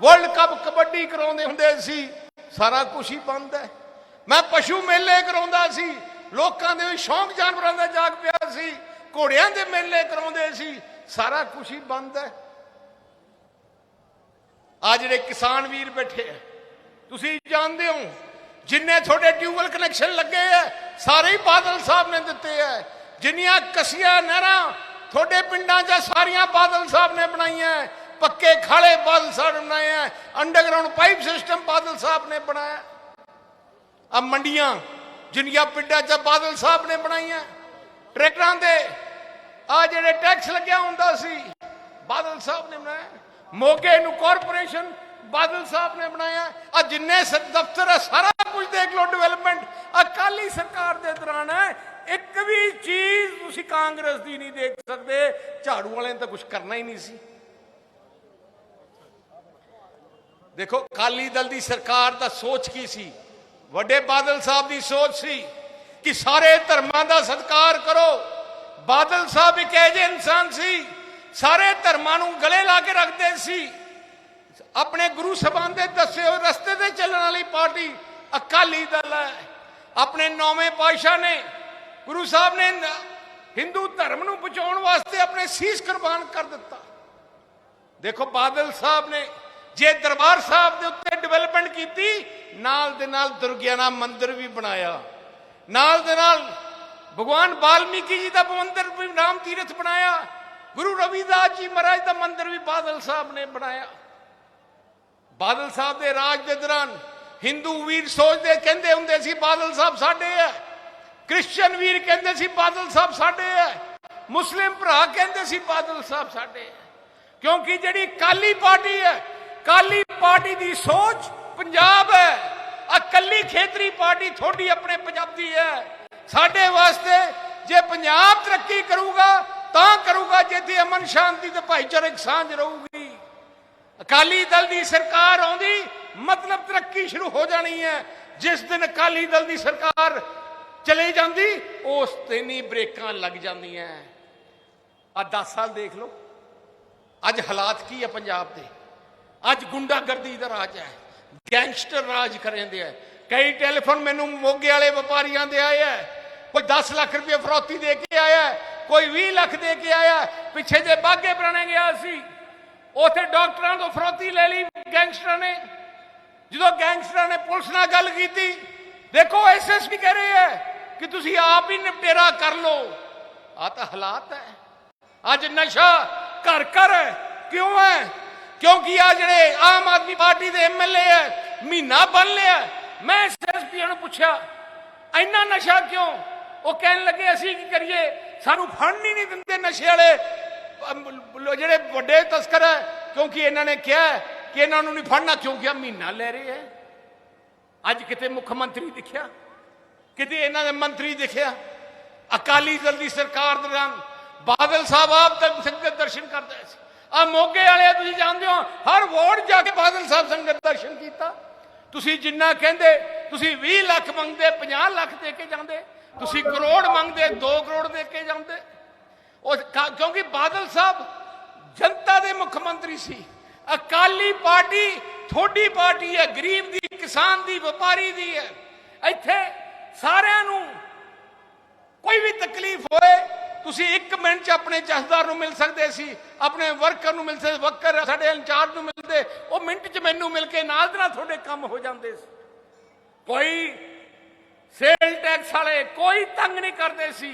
ਵਰਲਡ ਕੱਪ ਕਬੱਡੀ ਕਰਾਉਂਦੇ ਹੁੰਦੇ ਸੀ, ਸਾਰਾ ਕੁਝ ਹੀ ਬੰਦ ਹੈ। ਮੈਂ ਪਸ਼ੂ ਮੇਲੇ ਕਰਾਉਂਦਾ ਸੀ ਲੋਕਾਂ ਦੇ ਵੀ ਸ਼ੌਂਕ ਜਾਨਵਰਾਂ ਦਾ ਜਾਗ ਪਿਆ ਸੀ, ਘੋੜਿਆਂ ਦੇ ਮੇਲੇ ਕਰਾਉਂਦੇ ਸੀ, ਸਾਰਾ ਕੁਝ ਹੀ ਬੰਦ ਹੈ। ਆ ਜਿਹੜੇ ਕਿਸਾਨ ਵੀਰ ਬੈਠੇ ਆ, ਤੁਸੀਂ ਜਾਣਦੇ ਹੋ, ਜਿੰਨੇ ਤੁਹਾਡੇ ਟਿਊਬਲ ਕਨੈਕਸ਼ਨ ਲੱਗੇ ਆ, ਸਾਰੇ ਹੀ ਬਾਦਲ ਸਾਹਿਬ ਨੇ ਦਿੱਤੇ ਆ। ਜਿੰਨੀਆਂ ਕਸੀਆਂ ਨਹਿਰਾਂ ਤੁਹਾਡੇ ਪਿੰਡਾਂ 'ਚ ਸਾਰੀਆਂ ਬਾਦਲ ਸਾਹਿਬ ਨੇ ਬਣਾਈਆਂ ਪੱਕੇ ਖਾਲੇ ਬਾਦਲ ਸਾਹਿਬ ਨੇ ਬਣਾਏ ਆ underground pipe system Badal Sahib ਨੇ ਬਣਾਇਆ। ਆ ਮੰਡੀਆਂ ਜਿੰਨੀਆਂ ਪਿੰਡਾਂ 'ਚ ਬਾਦਲ ਸਾਹਿਬ ਨੇ ਬਣਾਈਆਂ, ਟਰੈਕਟਰਾਂ ਦੇ ਆ ਜਿਹੜੇ ਟੈਕਸ ਲੱਗਿਆ ਹੁੰਦਾ ਸੀ, ਬਾਦਲ ਸਾਹਿਬ ਨੇ ਬਣਾਇਆ। ਮੋਗੇ ਨੂੰ ਕਾਰਪੋਰੇਸ਼ਨ ਬਾਦਲ ਸਾਹਿਬ ਨੇ ਬਣਾਇਆ। ਆ ਜਿੰਨੇ ਦਫ਼ਤਰ ਆ, ਸਾਰਾ ਕੁਝ ਦੇਖ ਲਓ ਡਿਵੈਲਪਮੈਂਟ ਅਕਾਲੀ ਸਰਕਾਰ ਦੇ ਦੌਰਾਨ ਹੈ, ਇੱਕ ਵੀ ਚੀਜ਼ ਤੁਸੀਂ ਕਾਂਗਰਸ ਦੀ ਨਹੀਂ ਦੇਖ ਸਕਦੇ। ਝਾੜੂ ਵਾਲਿਆਂ ਨੇ ਤਾਂ ਕੁਝ ਕਰਨਾ ਹੀ ਨਹੀਂ ਸੀ। ਦੇਖੋ, ਅਕਾਲੀ ਦਲ ਦੀ ਸਰਕਾਰ ਦਾ ਸੋਚ ਕੀ ਸੀ? ਵੱਡੇ ਬਾਦਲ ਸਾਹਿਬ ਦੀ ਸੋਚ ਸੀ ਕਿ ਸਾਰੇ ਧਰਮਾਂ ਦਾ ਸਤਿਕਾਰ ਕਰੋ। ਬਾਦਲ ਸਾਹਿਬ ਇੱਕ ਐਜੇ ਇਨਸਾਨ ਸੀ, ਸਾਰੇ ਧਰਮਾਂ ਨੂੰ ਗਲੇ ਲਾ ਕੇ ਰੱਖਦੇ ਸੀ। ਆਪਣੇ ਗੁਰੂ ਸਭਾਨ ਦੇ ਦੱਸੇ ਹੋਏ ਰਸਤੇ ਤੇ ਚੱਲਣ ਵਾਲੀ ਪਾਰਟੀ ਅਕਾਲੀ ਦਲ ਹੈ। ਆਪਣੇ ਨੌਵੇਂ ਪਾਤਸ਼ਾਹ ਨੇ ਗੁਰੂ ਸਾਹਿਬ ਨੇ ਹਿੰਦੂ ਧਰਮ ਨੂੰ ਬਚਾਉਣ ਵਾਸਤੇ ਆਪਣੇ ਸੀਸ ਕੁਰਬਾਨ ਕਰ ਦਿੱਤਾ। ਦੇਖੋ ਬਾਦਲ ਸਾਹਿਬ ਨੇ ਜੇ ਦਰਬਾਰ ਸਾਹਿਬ ਦੇ ਉੱਤੇ ਡਿਵੈਲਪਮੈਂਟ ਕੀਤੀ ਨਾਲ ਦੇ ਨਾਲ ਦੁਰਗਿਆਨਾ ਮੰਦਿਰ ਵੀ ਬਣਾਇਆ ਨਾਲ ਦੇ ਨਾਲ ਭਗਵਾਨ ਵਾਲਮੀਕੀ ਜੀ ਦਾ ਮੰਦਿਰ ਵੀ ਨਾਮ ਤੀਰਥ ਬਣਾਇਆ ਗੁਰੂ ਰਵਿਦਾਸ ਜੀ ਮਹਾਰਾਜ ਦਾ ਮੰਦਿਰ ਵੀ ਬਾਦਲ ਸਾਹਿਬ ਨੇ ਬਣਾਇਆ ਬਾਦਲ ਸਾਹਿਬ ਦੇ ਰਾਜ ਦੇ ਦੌਰਾਨ ਹਿੰਦੂ ਵੀਰ ਸੋਚਦੇ ਕਹਿੰਦੇ ਹੁੰਦੇ ਸੀ ਬਾਦਲ ਸਾਹਿਬ ਸਾਡੇ ਹੈ ਕ੍ਰਿਸਚੀਅਨ ਵੀਰ ਕਹਿੰਦੇ ਸੀ ਬਾਦਲ ਸਾਹਿਬ ਸਾਡੇ ਹੈ ਮੁਸਲਿਮ ਭਰਾ ਕਹਿੰਦੇ ਸੀ ਬਾਦਲ ਸਾਹਿਬ ਸਾਡੇ ਹੈ ਕਿਉਂਕਿ ਜਿਹੜੀ ਕਾਲੀ ਪਾਰਟੀ ਹੈ ਕਾਲੀ ਪਾਰਟੀ ਦੀ ਸੋਚ ਪੰਜਾਬ ਹੈ। ਆ ਕੱਲੀ ਖੇਤਰੀ ਪਾਰਟੀ ਥੋੜੀ ਆਪਣੇ ਪੰਜਾਬੀ ਹੈ। ਸਾਡੇ ਵਾਸਤੇ ਜੇ ਪੰਜਾਬ ਤਰੱਕੀ ਕਰੂਗਾ, ਤਾਂ ਕਰੂਗਾ ਜਿੱਥੇ ਅਮਨ ਸ਼ਾਂਤੀ ਤੇ ਭਾਈਚਾਰਕ ਸਾਂਝ ਰਹੂਗੀ। ਅਕਾਲੀ ਦਲ ਦੀ ਸਰਕਾਰ ਆਉਂਦੀ, ਮਤਲਬ ਤਰੱਕੀ ਸ਼ੁਰੂ ਹੋ ਜਾਣੀ ਹੈ। ਜਿਸ ਦਿਨ ਅਕਾਲੀ ਦਲ ਦੀ ਸਰਕਾਰ ਚਲੇ ਜਾਂਦੀ, ਉਸ ਦਿਨ ਹੀ ਬ੍ਰੇਕਾਂ ਲੱਗ ਜਾਂਦੀਆਂ। ਆ 10 ਸਾਲ ਦੇਖ ਲਓ। ਅੱਜ ਹਾਲਾਤ ਕੀ ਹੈ ਪੰਜਾਬ ਦੇ? ਅੱਜ ਗੁੰਡਾਗਰਦੀ ਦਾ ਰਾਜ ਹੈ। ਗੈਂਗਸਟਰ ਰਾਜ ਕਰਦੇ ਆ। ਕਈ ਟੈਲੀਫੋਨ ਮੈਨੂੰ ਮੋਗੇ ਵਾਲੇ ਵਪਾਰੀਆਂ ਦੇ ਆਏ ਆ। ਕੋਈ 10 ਲੱਖ ਰੁਪਏ ਫਰੌਤੀ ਦੇ ਕੇ ਆਇਆ ਕੋਈ 20 ਲੱਖ ਦੇ ਕੇ ਆਇਆ ਪਿੱਛੇ ਜੇ ਬਾਗੇ ਬਣਾਣੇ ਗਿਆ ਸੀ, ਉਥੇ ਡਾਕਟਰਾਂ ਤੋਂ ਫਰੋਤੀ ਲੈ ਲਈ ਗੈਂਗਸਟਰਾਂ ਨੇ। ਜਦੋਂ ਗੈਂਗਸਟਰਾਂ ਨੇ ਪੁਲਿਸ ਨਾਲ ਗੱਲ ਕੀਤੀ, ਦੇਖੋ ਐਸਐਸਪੀ ਕਹਿ ਰਹੇ ਹੈ ਕਿ ਤੁਸੀਂ ਆਪ ਹੀ ਨਿਪਟੇਰਾ ਕਰ ਲਓ। ਆ ਤਾਂ ਹਾਲਾਤ ਹੈ। ਅੱਜ ਨਸ਼ਾ ਘਰ ਘਰ ਕਿਉਂ ਹੈ? ਕਿਉਂਕਿ ਆ ਜਿਹੜੇ ਆਮ ਆਦਮੀ ਪਾਰਟੀ ਦੇ ਐਮਐਲਏ ਹੈ ਮਹੀਨਾ ਬਣ ਲਿਆ। ਮੈਂ ਐਸਐਸਪੀ ਨੂੰ ਪੁੱਛਿਆ, ਇੰਨਾ ਨਸ਼ਾ ਕਿਉਂ? ਉਹ ਕਹਿਣ ਲੱਗੇ, ਅਸੀਂ ਕੀ ਕਰੀਏ? ਸਾਨੂੰ ਫੜਨ ਹੀ ਨਹੀਂ ਦਿੰਦੇ ਨਸ਼ੇ ਵਾਲੇ। ਜਿਹੜੇ ਵੱਡੇ ਤਸਕਰ ਹੈ ਕਿਉਂਕਿ ਇਹਨਾਂ ਨੇ ਕਿਹਾ ਕਿ ਇਹਨਾਂ ਨੂੰ ਨਹੀਂ ਫੜਨਾ, ਕਿਉਂਕਿ ਆ ਮਹੀਨਾ ਲੈ ਰਹੇ ਹੈ ਅੱਜ ਕਿਤੇ ਮੁੱਖ ਮੰਤਰੀ ਦਿਖਿਆ, ਕਿਤੇ ਇਹਨਾਂ ਦੇ ਮੰਤਰੀ ਦਿਖਿਆ। ਅਕਾਲੀ ਦਲ ਦੀ ਸਰਕਾਰ ਦੌਰਾਨ ਬਾਦਲ ਸਾਹਿਬ ਆਪ ਤੱਕ ਸੰਗਤ ਦਰਸ਼ਨ ਕਰਦਾ ਸੀ। ਆ ਮੋਗੇ ਵਾਲੇ ਤੁਸੀਂ ਜਾਣਦੇ ਹੋ, ਹਰ ਵੋਟ ਜਾ ਕੇ ਬਾਦਲ ਸਾਹਿਬ ਸੰਗਤ ਦਰਸ਼ਨ ਕੀਤਾ। ਤੁਸੀਂ ਜਿੰਨਾ ਕਹਿੰਦੇ, ਤੁਸੀਂ 20 ਲੱਖ ਮੰਗਦੇ 50 ਲੱਖ ਦੇ ਕੇ ਜਾਂਦੇ, ਤੁਸੀਂ ਕਰੋੜ ਮੰਗਦੇ 2 ਕਰੋੜ ਦੇ ਕੇ ਜਾਂਦੇ। ਉਹ ਕਿਉਂਕਿ ਬਾਦਲ ਸਾਹਿਬ ਜਨਤਾ ਦੇ ਮੁੱਖ ਮੰਤਰੀ ਸੀ। ਅਕਾਲੀ ਪਾਰਟੀ ਥੋੜੀ ਪਾਰਟੀ ਹੈ, ਗਰੀਬ ਦੀ, ਕਿਸਾਨ ਦੀ, ਵਪਾਰੀ ਦੀ ਹੈ। ਇੱਥੇ ਸਾਰਿਆਂ ਨੂੰ ਕੋਈ ਵੀ ਤਕਲੀਫ ਹੋਏ ਤੁਸੀਂ 1 ਮਿੰਟ ਚ ਆਪਣੇ ਜਥੇਦਾਰ ਨੂੰ ਮਿਲ ਸਕਦੇ ਸੀ, ਆਪਣੇ ਵਰਕਰ ਨੂੰ ਮਿਲ ਸਕਦੇ, ਵਰਕਰ ਸਾਡੇ ਇੰਚਾਰਜ ਨੂੰ ਮਿਲਦੇ ਉਹ ਮਿੰਟ ਚ ਮੈਨੂੰ ਮਿਲ ਕੇ ਨਾਲ ਦੇ ਨਾਲ ਤੁਹਾਡੇ ਕੰਮ ਹੋ ਜਾਂਦੇ ਸੀ। ਕੋਈ ਸੇਲ ਟੈਕਸ ਵਾਲੇ ਕੋਈ ਤੰਗ ਨਹੀਂ ਕਰਦੇ ਸੀ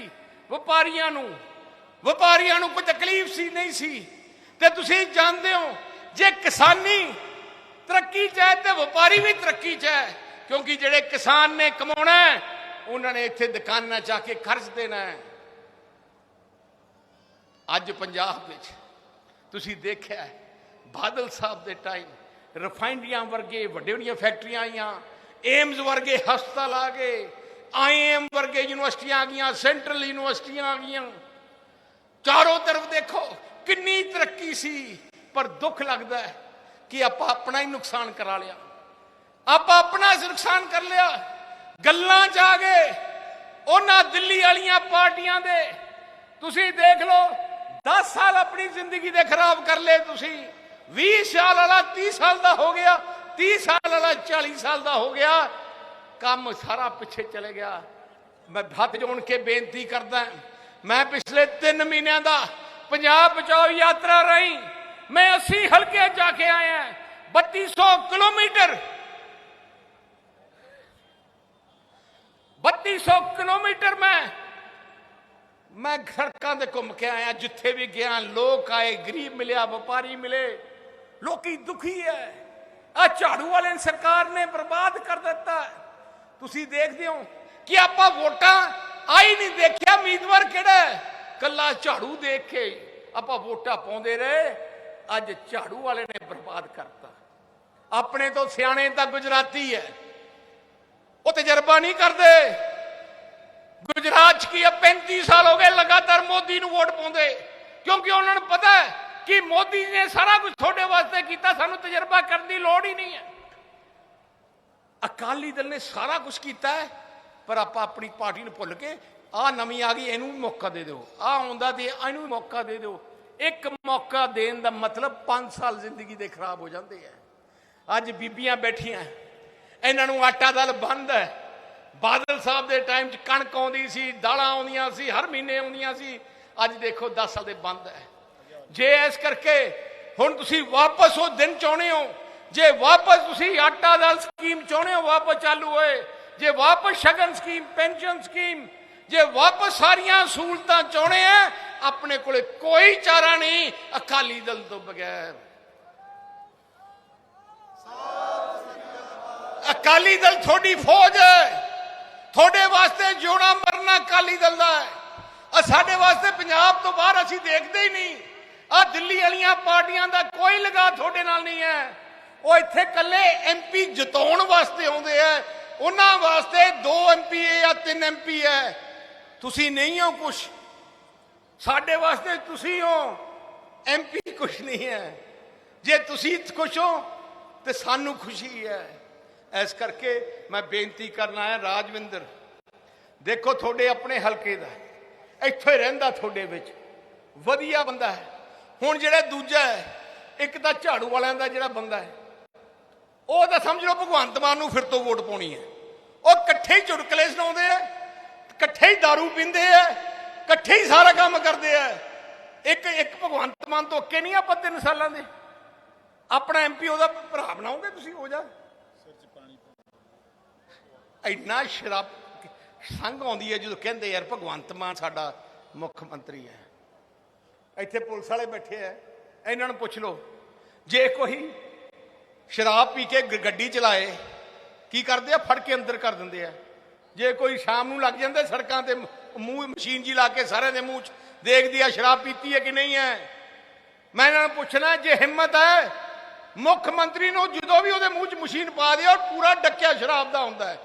ਵਪਾਰੀਆਂ ਨੂੰ। ਵਪਾਰੀਆਂ ਨੂੰ ਕੋਈ ਤਕਲੀਫ ਸੀ, ਨਹੀਂ ਸੀ। ਤੇ ਤੁਸੀਂ ਜਾਣਦੇ ਹੋ, ਜੇ ਕਿਸਾਨੀ ਤਰੱਕੀ ਚ ਹੈ ਤੇ ਵਪਾਰੀ ਵੀ ਤਰੱਕੀ ਚ ਹੈ, ਕਿਉਂਕਿ ਜਿਹੜੇ ਕਿਸਾਨ ਨੇ ਕਮਾਉਣਾ ਉਹਨਾਂ ਨੇ ਇੱਥੇ ਦੁਕਾਨਾਂ ਜਾ ਕੇ ਖਰਚ ਦੇਣਾ ਹੈ। ਅੱਜ ਪੰਜਾਬ ਵਿੱਚ ਤੁਸੀਂ ਦੇਖਿਆ ਬਾਦਲ ਸਾਹਿਬ ਦੇ ਟਾਈਮ ਰਿਫਾਈਨਰੀਆਂ ਵਰਗੇ, ਵੱਡੇ ਵੱਡੀਆਂ ਫੈਕਟਰੀਆਂ ਆਈਆਂ ਏਮਜ਼ ਵਰਗੇ ਹਸਪਤਾਲ ਆ ਗਏ ਆਈਐਮ ਵਰਗੇ ਯੂਨੀਵਰਸਿਟੀਆਂ ਆ ਗਈਆਂ ਸੈਂਟਰਲ ਯੂਨੀਵਰਸਿਟੀਆਂ ਆ ਗਈਆਂ। ਚਾਰੋਂ ਤਰਫ ਦੇਖੋ ਕਿੰਨੀ ਤਰੱਕੀ ਸੀ, ਪਰ ਦੁੱਖ ਲੱਗਦਾ ਹੈ ਕਿ ਆਪਾਂ ਆਪਣਾ ਹੀ ਨੁਕਸਾਨ ਕਰਾ ਲਿਆ। ਆਪਾਂ ਆਪਣਾ ਹੀ ਨੁਕਸਾਨ ਕਰ ਲਿਆ। ਗੱਲਾਂ ਚ ਆ ਗਏ, ਉਹਨਾਂ ਦਿੱਲੀ ਵਾਲੀਆਂ ਪਾਰਟੀਆਂ ਦੇ। ਤੁਸੀਂ ਦੇਖ ਲਓ 10 ਸਾਲ ਆਪਣੀ ਜ਼ਿੰਦਗੀ ਦੇ ਖਰਾਬ ਕਰ ਲਏ ਤੁਸੀਂ। 20 ਸਾਲ ਵਾਲਾ 30 ਸਾਲ ਦਾ ਹੋ ਗਿਆ। 30 ਸਾਲ ਵਾਲਾ 40 ਸਾਲ ਦਾ ਹੋ ਗਿਆ। ਕੰਮ ਸਾਰਾ ਪਿੱਛੇ ਚਲੇ ਗਿਆ। ਮੈਂ ਹੱਥ ਜੋੜ ਕੇ ਬੇਨਤੀ ਕਰਦਾ ਮੈਂ ਪਿਛਲੇ 3 ਮਹੀਨਿਆਂ ਦਾ ਪੰਜਾਬ ਬਚਾਓ ਯਾਤਰਾ ਰਹੀ ਮੈਂ 80 ਹਲਕੇ ਜਾ ਕੇ ਆਇਆ 3200 ਕਿਲੋਮੀਟਰ। 3200 ਕਿਲੋਮੀਟਰ ਮੈਂ ਮੈਂ ਸੜਕਾਂ ਤੇ ਘੁੰਮ ਕੇ ਆਇਆ, ਜਿੱਥੇ ਵੀ ਗਿਆ, ਲੋਕ ਆਏ, ਗਰੀਬ ਮਿਲਿਆ, ਵਪਾਰੀ ਮਿਲੇ। ਲੋਕੀ ਦੁਖੀ ਹੈ ਆ ਝਾੜੂ ਵਾਲੇ ਨੇ ਸਰਕਾਰ ਨੇ ਬਰਬਾਦ ਕਰ ਦਿੱਤਾ ਤੁਸੀਂ ਦੇਖਦੇ ਹੋ ਕਿ ਆਪਾਂ ਵੋਟਾਂ ਆਈ ਨਹੀਂ ਦੇਖਿਆ, ਉਮੀਦਵਾਰ ਕਿਹੜਾ ਹੈ ਕੱਲਾ ਝਾੜੂ ਦੇਖ ਕੇ ਆਪਾਂ ਵੋਟਾਂ ਪਾਉਂਦੇ ਰਹੇ। ਅੱਜ ਝਾੜੂ ਵਾਲੇ ਨੇ ਬਰਬਾਦ ਕਰਤਾ। ਆਪਣੇ ਤੋਂ ਸਿਆਣੇ ਤਾਂ ਗੁਜਰਾਤੀ ਹੈ ਉਹ ਤਜਰਬਾ ਨਹੀਂ ਕਰਦੇ। ਗੁਜਰਾਤ 'ਚ ਕੀ ਆ? 35 ਸਾਲ ਹੋ ਗਏ ਲਗਾਤਾਰ ਮੋਦੀ ਨੂੰ ਵੋਟ ਪਾਉਂਦੇ। ਕਿਉਂਕਿ ਉਹਨਾਂ ਨੂੰ ਪਤਾ ਹੈ ਕਿ ਮੋਦੀ ਨੇ ਸਾਰਾ ਕੁਝ ਤੁਹਾਡੇ ਵਾਸਤੇ ਕੀਤਾ, ਸਾਨੂੰ ਤਜਰਬਾ ਕਰਨ ਦੀ ਲੋੜ ਹੀ ਨਹੀਂ ਹੈ। ਅਕਾਲੀ ਦਲ ਨੇ ਸਾਰਾ ਕੁਝ ਕੀਤਾ ਹੈ, ਪਰ ਆਪਾਂ ਆਪਣੀ ਪਾਰਟੀ ਨੂੰ ਭੁੱਲ ਕੇ ਆ ਨਵੀਂ ਆ ਗਈ, ਇਹਨੂੰ ਵੀ ਮੌਕਾ ਦੇ ਦਿਓ। ਆ ਆਉਂਦਾ ਤੇ ਇਹਨੂੰ ਵੀ ਮੌਕਾ ਦੇ ਦਿਓ। ਇੱਕ ਮੌਕਾ ਦੇਣ ਦਾ ਮਤਲਬ 5 ਸਾਲ ਜ਼ਿੰਦਗੀ ਦੇ ਖਰਾਬ ਹੋ ਜਾਂਦੇ ਆ। ਅੱਜ ਬੀਬੀਆਂ ਬੈਠੀਆਂ, ਇਹਨਾਂ ਨੂੰ ਆਟਾ ਦਲ ਬੰਦ ਹੈ। ਬਾਦਲ ਸਾਹਿਬ ਦੇ ਟਾਈਮ 'ਚ ਕਣਕ ਆਉਂਦੀ ਸੀ, ਦਾਲਾਂ ਆਉਂਦੀਆਂ ਸੀ, ਹਰ ਮਹੀਨੇ ਆਉਂਦੀਆਂ ਸੀ। ਅੱਜ ਦੇਖੋ 10 ਸਾਲ ਦੇ ਬੰਦ ਹੈ। ਜੇ ਇਸ ਕਰਕੇ ਹੁਣ ਤੁਸੀਂ ਵਾਪਸ ਉਹ ਦਿਨ ਚਾਹੁੰਦੇ ਹੋ, ਜੇ ਵਾਪਸ ਤੁਸੀਂ ਆਟਾ ਦਾਲ ਸਕੀਮ ਚਾਹੁੰਦੇ ਹੋ, ਵਾਪਸ ਚਾਲੂ ਹੋਏ, ਜੇ ਵਾਪਸ ਸ਼ਗਨ ਸਕੀਮ, ਪੈਨਸ਼ਨ ਸਕੀਮ, ਜੇ ਵਾਪਸ ਸਾਰੀਆਂ ਸਹੂਲਤਾਂ ਚਾਹੁੰਦੇ ਆ, ਆਪਣੇ ਕੋਲੇ ਕੋਈ ਚਾਰਾ ਨਹੀਂ, ਅਕਾਲੀ ਦਲ ਤੋਂ ਬਗੈਰ। ਅਕਾਲੀ ਦਲ ਤੁਹਾਡੀ ਫੌਜ ਹੈ। ਤੁਹਾਡੇ ਵਾਸਤੇ ਜਿਉਣਾ ਮਰਨਾ ਅਕਾਲੀ ਦਲ ਦਾ ਹੈ। ਆ ਸਾਡੇ ਵਾਸਤੇ ਪੰਜਾਬ ਤੋਂ ਬਾਹਰ ਅਸੀਂ ਦੇਖਦੇ ਹੀ ਨਹੀਂ। ਆ ਦਿੱਲੀ ਵਾਲੀਆਂ ਪਾਰਟੀਆਂ ਦਾ ਕੋਈ ਲਗਾ ਤੁਹਾਡੇ ਨਾਲ ਨਹੀਂ ਹੈ। ਉਹ ਇੱਥੇ ਕੱਲੇ ਐਮਪੀ ਜਿਤਾਉਣ ਵਾਸਤੇ ਆਉਂਦੇ ਆ। ਉਹਨਾਂ ਵਾਸਤੇ ਦੋ ਐਮਪੀ ਜਾਂ ਤਿੰਨ ਐਮਪੀ ਹੈ। ਤੁਸੀਂ ਨਹੀਂ ਹੋ ਕੁਛ। ਸਾਡੇ ਵਾਸਤੇ ਤੁਸੀਂ ਹੋ। ਐਮਪੀ ਕੁਛ ਨਹੀਂ ਹੈ। ਜੇ ਤੁਸੀਂ ਖੁਸ਼ ਹੋ ਤੇ ਸਾਨੂੰ ਖੁਸ਼ੀ ਹੈ। ਇਸ ਕਰਕੇ ਮੈਂ ਬੇਨਤੀ ਕਰਨਾ ਹੈ ਰਾਜਵਿੰਦਰ, ਦੇਖੋ ਤੁਹਾਡੇ ਆਪਣੇ ਹਲਕੇ ਦਾ ਇੱਥੇ ਰਹਿੰਦਾ ਤੁਹਾਡੇ ਵਿੱਚ। ਵਧੀਆ ਬੰਦਾ ਹੈ। ਹੁਣ ਜਿਹੜਾ ਦੂਜਾ ਹੈ, ਇੱਕ ਤਾਂ ਝਾੜੂ ਵਾਲਿਆਂ ਦਾ ਜਿਹੜਾ ਬੰਦਾ ਹੈ, ਉਹ ਤਾਂ ਸਮਝ ਲਓ ਭਗਵੰਤ ਮਾਨ ਨੂੰ ਫਿਰ ਤੋਂ ਵੋਟ ਪਾਉਣੀ ਹੈ। ਉਹ ਇਕੱਠੇ ਹੀ ਚੁਟਕਲੇ ਸੁਣਾਉਂਦੇ ਆ ਇਕੱਠੇ ਹੀ दारू ਪੀਂਦੇ ਆ ਇਕੱਠੇ ਹੀ ਸਾਰਾ ਕੰਮ ਕਰਦੇ ਆ ਇੱਕ ਇੱਕ ਭਗਵੰਤ ਮਾਨ ਤੋਂ ਅੱਕੇ ਨਹੀਂ ਆਪਾਂ ਤਿੰਨ ਸਾਲਾਂ ਦੇ। ਆਪਣਾ ਐਮਪੀ ਉਹਦਾ ਭਰਾ ਬਣਾਓਗੇ ਤੁਸੀਂ, ਹੋ ਜਾ। ਇੰਨਾ ਸ਼ਰਾਬ ਸੰਗ ਆਉਂਦੀ ਹੈ ਜਦੋਂ ਕਹਿੰਦੇ ਯਾਰ ਭਗਵੰਤ ਮਾਨ ਸਾਡਾ ਮੁੱਖ ਮੰਤਰੀ ਹੈ। ਇੱਥੇ ਪੁਲਿਸ ਵਾਲੇ ਬੈਠੇ ਆ ਇਹਨਾਂ ਨੂੰ ਪੁੱਛ ਲਓ। ਜੇ ਕੋਈ ਸ਼ਰਾਬ ਪੀ ਕੇ ਗ- ਗੱਡੀ ਚਲਾਏ, ਕੀ ਕਰਦੇ ਆ? ਫੜ ਕੇ ਅੰਦਰ ਕਰ ਦਿੰਦੇ ਆ। ਜੇ ਕੋਈ ਸ਼ਾਮ ਨੂੰ ਲੱਗ ਜਾਂਦੇ ਸੜਕਾਂ ਤੇ ਮੂੰਹ ਮਸ਼ੀਨ ਜੀ ਲਾ ਕੇ ਸਾਰਿਆਂ ਦੇ ਮੂੰਹ 'ਚ ਦੇਖਦੀ ਆ ਸ਼ਰਾਬ ਪੀਤੀ ਹੈ ਕਿ ਨਹੀਂ ਹੈ। ਮੈਂ ਇਹਨਾਂ ਨੂੰ ਪੁੱਛਣਾ, ਜੇ ਹਿੰਮਤ ਹੈ, ਮੁੱਖ ਮੰਤਰੀ ਨੂੰ ਜਦੋਂ ਵੀ ਉਹਦੇ ਮੂੰਹ 'ਚ ਮਸ਼ੀਨ ਪਾ ਦਿਓ, ਪੂਰਾ ਡੱਕਿਆ ਸ਼ਰਾਬ ਦਾ ਹੁੰਦਾ ਹੈ।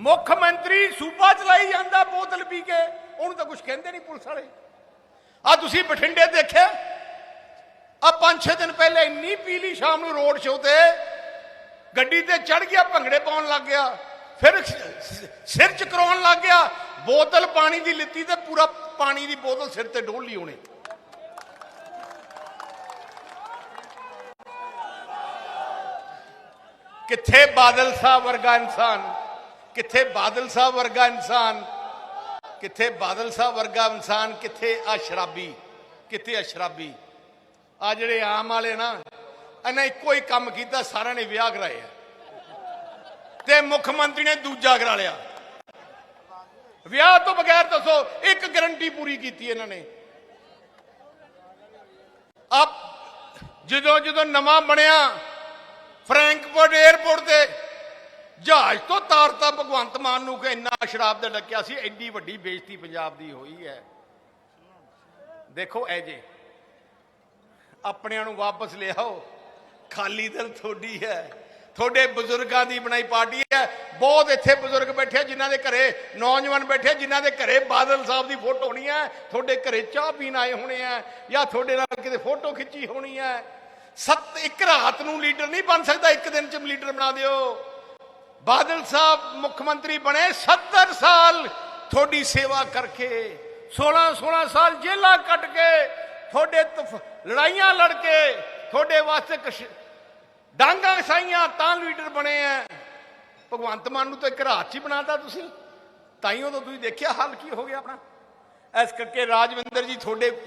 ਮੁੱਖ ਮੰਤਰੀ ਸੂਬਾ ਚਲਾਈ ਜਾਂਦਾ ਬੋਤਲ ਪੀ ਕੇ, ਉਹਨੂੰ ਤਾਂ ਕੁਝ ਕਹਿੰਦੇ ਨਹੀਂ ਪੁਲਿਸ ਵਾਲੇ। ਆ ਤੁਸੀਂ ਬਠਿੰਡੇ ਦੇਖਿਆ? ਆ ਪੰਜ ਛੇ ਦਿਨ ਪਹਿਲੇ ਇੰਨੀ ਪੀਲੀ ਸ਼ਾਮ ਨੂੰ ਰੋਡ ਸ਼ੋਅ ਤੇ ਗੱਡੀ ਤੇ ਚੜ ਗਿਆ, ਭੰਗੜੇ ਪਾਉਣ ਲੱਗ ਗਿਆ, ਫਿਰ ਸਿਰ ਚ ਕਰਾਉਣ ਲੱਗ ਗਿਆ, ਬੋਤਲ ਪਾਣੀ ਦੀ ਲਿੱਤੀ ਤੇ ਪੂਰਾ ਪਾਣੀ ਦੀ ਬੋਤਲ ਸਿਰ ਤੇ ਡੋਲ ਲਈ ਉਹਨੇ। ਕਿੱਥੇ ਬਾਦਲ ਸਾਹਿਬ ਵਰਗਾ ਇਨਸਾਨ? ਕਿੱਥੇ ਬਾਦਲ ਸਾਹਿਬ ਵਰਗਾ ਇਨਸਾਨ, ਕਿੱਥੇ ਬਾਦਲ ਸਾਹਿਬ ਵਰਗਾ ਇਨਸਾਨ, ਕਿੱਥੇ ਆ ਸ਼ਰਾਬੀ, ਕਿੱਥੇ ਆ ਸ਼ਰਾਬੀ। ਆ ਜਿਹੜੇ ਆਮ ਵਾਲੇ ਨਾ, ਇਹਨਾਂ ਇੱਕੋ ਹੀ ਕੰਮ ਕੀਤਾ, ਸਾਰਿਆਂ ਨੇ ਵਿਆਹ ਕਰਾਏ ਤੇ ਮੁੱਖ ਮੰਤਰੀ ਨੇ ਦੂਜਾ ਕਰਾ ਲਿਆ। ਵਿਆਹ ਤੋਂ ਬਗੈਰ ਦੱਸੋ, ਇੱਕ ਗਰੰਟੀ ਪੂਰੀ ਕੀਤੀ ਇਹਨਾਂ ਨੇ। ਆਪ ਜਦੋਂ ਜਦੋਂ ਨਵਾਂ ਬਣਿਆ, ਫਰੈਂਕਫਰਟ 에ਅਰਪੋਰਟ ਤੇ ਜਹਾਜ਼ ਤੋਂ ਤਾਰਤਾ ਭਗਵੰਤ ਮਾਨ ਨੂੰ ਕਿ ਇੰਨਾ ਸ਼ਰਾਬ ਦਾ ਡੱਕਿਆ ਸੀ, ਐਡੀ ਵੱਡੀ ਬੇਇੱਜ਼ਤੀ ਪੰਜਾਬ ਦੀ ਹੋਈ ਹੈ। ਦੇਖੋ ਐ ਜੇ, ਆਪਣਿਆਂ ਨੂੰ ਵਾਪਸ ਲਿਆਓ, ਖਾਲੀ ਦਿਲ ਤੁਹਾਡੀ ਹੈ। ਤੁਹਾਡੇ ਬਜ਼ੁਰਗਾਂ ਦੀ ਬਣਾਈ ਪਾਰਟੀ ਹੈ, ਬਹੁਤ ਇੱਥੇ ਬਜ਼ੁਰਗ ਬੈਠੇ ਜਿਨ੍ਹਾਂ ਦੇ ਘਰੇ ਨੌਜਵਾਨ ਬੈਠੇ ਜਿਨ੍ਹਾਂ ਦੇ ਘਰੇ ਬਾਦਲ ਸਾਹਿਬ ਦੀ ਫੋਟੋ ਹੋਣੀ ਹੈ, ਤੁਹਾਡੇ ਘਰੇ ਚਾਹ ਪੀਣ ਆਏ ਹੋਣੇ ਆ, ਜਾਂ ਤੁਹਾਡੇ ਨਾਲ ਕਿਤੇ ਫੋਟੋ ਖਿੱਚੀ ਹੋਣੀ ਹੈ। ਸੱਤ, ਇੱਕ ਰਾਤ ਨੂੰ ਲੀਡਰ ਨਹੀਂ ਬਣ ਸਕਦਾ, ਇੱਕ ਦਿਨ ਚ ਲੀਡਰ ਬਣਾ ਦਿਓ। ਬਾਦਲ ਸਾਹਿਬ ਮੁੱਖ ਮੰਤਰੀ ਬਣੇ 70 ਸਾਲ ਤੁਹਾਡੀ ਸੇਵਾ ਕਰਕੇ 16 16 ਸਾਲ ਜੇਲਾਂ ਕੱਟ ਕੇ, ਤੁਹਾਡੇ ਲੜਾਈਆਂ ਲੜ ਕੇ, ਤੁਹਾਡੇ ਵਾਸਤੇ ਕਸ਼- ਡਾਂਗਾ ਸਾਈਆਂ ਤਾਂ ਲੀਡਰ ਬਣੇ ਆ ਭਗਵੰਤ ਮਾਨ ਨੂੰ ਤਾਂ ਇੱਕ ਰਾਤ 'ਚ ਹੀ ਬਣਾਤਾ ਤੁਸੀਂ। ਤਾਂ ਹੀ ਉਦੋਂ ਤੁਸੀਂ ਦੇਖਿਆ ਹਾਲ ਕੀ ਹੋ ਗਿਆ ਆਪਣਾ। ਇਸ ਕਰਕੇ ਰਾਜਵਿੰਦਰ ਜੀ ਤੁਹਾਡੇ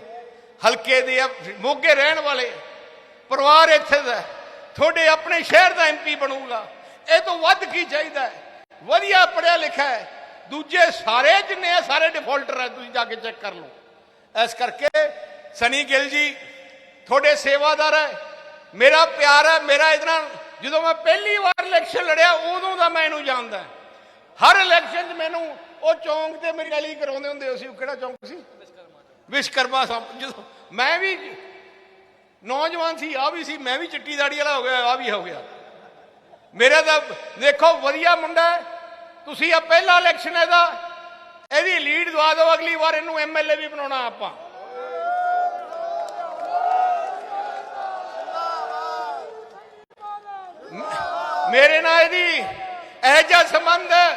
ਹਲਕੇ ਦੇ ਆ, ਮੋਗੇ ਰਹਿਣ ਵਾਲੇ, ਪਰਿਵਾਰ ਇੱਥੇ ਦਾ, ਤੁਹਾਡੇ ਆਪਣੇ ਸ਼ਹਿਰ ਦਾ ਐਮਪੀ ਬਣੂਗਾ। ਇਹ ਤੋਂ ਵੱਧ ਕੀ ਚਾਹੀਦਾ ਹੈ? ਵਧੀਆ ਪੜਿਆ ਲਿਖਿਆ ਹੈ। ਦੂਜੇ ਸਾਰੇ ਜਿੰਨੇ ਆ, ਸਾਰੇ ਡਿਫਾਲਟਰ ਹੈ ਤੁਸੀਂ ਜਾ ਕੇ ਚੈੱਕ ਕਰ ਲਓ। ਇਸ ਕਰਕੇ ਸਨੀ ਗਿੱਲ ਜੀ, ਤੁਹਾਡੇ ਸੇਵਾਦਾਰ ਹੈ। ਮੇਰਾ ਪਿਆਰ ਹੈ, ਮੇਰਾ ਇਹਦੇ ਜਦੋਂ ਮੈਂ ਪਹਿਲੀ ਵਾਰ ਇਲੈਕਸ਼ਨ ਲੜਿਆ, ਉਦੋਂ ਦਾ ਮੈਂ ਇਹਨੂੰ ਜਾਣਦਾ ਹਰ ਇਲੈਕਸ਼ਨ 'ਚ ਮੈਨੂੰ ਉਹ ਚੌਂਕ ਤੇ ਮੇਰੀ ਰੈਲੀ ਕਰਾਉਂਦੇ ਹੁੰਦੇ ਸੀ, ਉਹ ਕਿਹੜਾ ਚੌਂਕ ਸੀ? ਵਿਸ਼ਕਰਮਾ ਸਾਹਿਬ। ਜਦੋਂ ਮੈਂ ਵੀ ਨੌਜਵਾਨ ਸੀ ਆ ਵੀ ਸੀ, ਮੈਂ ਵੀ ਚਿੱਟੀ ਦਾੜੀ ਵਾਲਾ ਹੋ ਗਿਆ ਆ ਵੀ ਹੋ ਗਿਆ। ਮੇਰਾ ਤਾਂ ਦੇਖੋ ਵਧੀਆ ਮੁੰਡਾ ਹੈ ਤੁਸੀਂ ਆ ਪਹਿਲਾ ਇਲੈਕਸ਼ਨ ਇਹਦਾ ਇਹਦੀ ਲੀਡ ਦਵਾ ਦਿਓ ਅਗਲੀ ਵਾਰ ਇਹਨੂੰ ਐਮਐਲਏ ਵੀ ਬਣਾਉਣਾ ਆਪਾਂ ਮ- ਮੇਰੇ ਨਾਲ ਇਹਦੀ ਇਹ ਜਿਹਾ ਸੰਬੰਧ ਹੈ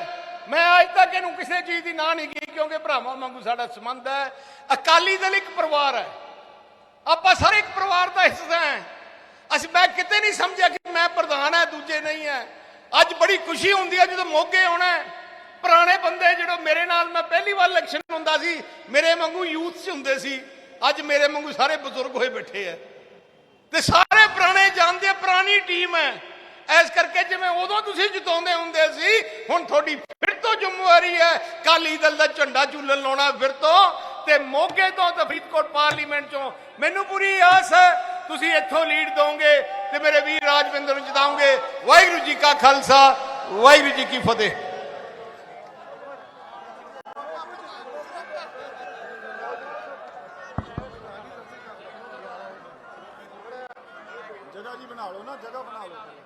ਮੈਂ ਅੱਜ ਤੱਕ ਇਹਨੂੰ ਕਿਸੇ ਚੀਜ਼ ਦੀ ਨਾ ਨਹੀਂ ਕੀਤੀ ਕਿਉਂਕਿ ਭਰਾਵਾਂ ਵਾਂਗੂ ਸਾਡਾ ਸੰਬੰਧ ਹੈ ਅਕਾਲੀ ਦਲ ਇੱਕ ਪਰਿਵਾਰ ਹੈ ਆਪਾਂ ਸਾਰੇ ਇੱਕ ਪਰਿਵਾਰ ਦਾ ਹਿੱਸਾ ਹੈ ਅਸੀਂ ਮੈਂ ਕਿਤੇ ਨਹੀਂ ਸਮਝਿਆ ਕਿ ਮੈਂ ਪ੍ਰਧਾਨ ਹੈ, ਦੂਜੇ ਨਹੀਂ ਹੈ। ਅੱਜ ਬੜੀ ਖੁਸ਼ੀ ਹੁੰਦੀ ਹੈ ਜਦੋਂ ਮੋਗੇ ਆਉਣਾ ਪੁਰਾਣੇ ਬੰਦੇ ਜਿਹੜੇ ਮੇਰੇ ਨਾਲ ਮੈਂ ਪਹਿਲੀ ਵਾਰ ਇਲੈਕਸ਼ਨ ਹੁੰਦਾ ਸੀ, ਮੇਰੇ ਵਾਂਗੂ ਯੂਥ 'ਚ ਹੁੰਦੇ ਸੀ। ਅੱਜ ਮੇਰੇ ਵਾਂਗੂ ਸਾਰੇ ਬਜ਼ੁਰਗ ਹੋਏ ਬੈਠੇ ਆ ਤੇ ਸਾਰੇ ਪੁਰਾਣੇ ਜਾਣਦੇ ਪੁਰਾਣੀ ਟੀਮ ਹੈ। ਇਸ ਕਰਕੇ ਜਿਵੇਂ ਉਦੋਂ ਤੁਸੀਂ ਜਿਤਾਉਂਦੇ ਹੁੰਦੇ ਸੀ, ਹੁਣ ਤੁਹਾਡੀ ਫਿਰ ਤੋਂ ਜ਼ਿੰਮੇਵਾਰੀ ਹੈ। ਕਾਲੀ ਦਲ ਦਾ ਝੰਡਾ ਝੂਲਣ ਲਾਉਣਾ, ਫਿਰ ਤੋਂ ਤੇ ਮੋਗੇ ਤੋਂ ਤੇ ਫਰੀਦਕੋਟ ਪਾਰਲੀਮੈਂਟ ਚੋਂ। ਮੈਨੂੰ ਪੂਰੀ ਆਸ ਹੈ, ਤੁਸੀਂ ਇੱਥੋਂ ਲੀਡ ਦੋਗੇ ਤੇ ਮੇਰੇ ਵੀਰ ਰਾਜਵਿੰਦਰ ਨੂੰ ਜਿਤਾਉਂਗੇ ਵਾਹਿਗੁਰੂ ਜੀ ਕਾ ਖਾਲਸਾ, ਵਾਹਿਗੁਰੂ ਜੀ ਕੀ ਫਤਿਹ। ਜਗ੍ਹਾ ਜੀ ਬਣਾ ਲਓ ਨਾ, ਜਗ੍ਹਾ ਬਣਾ ਲਓ।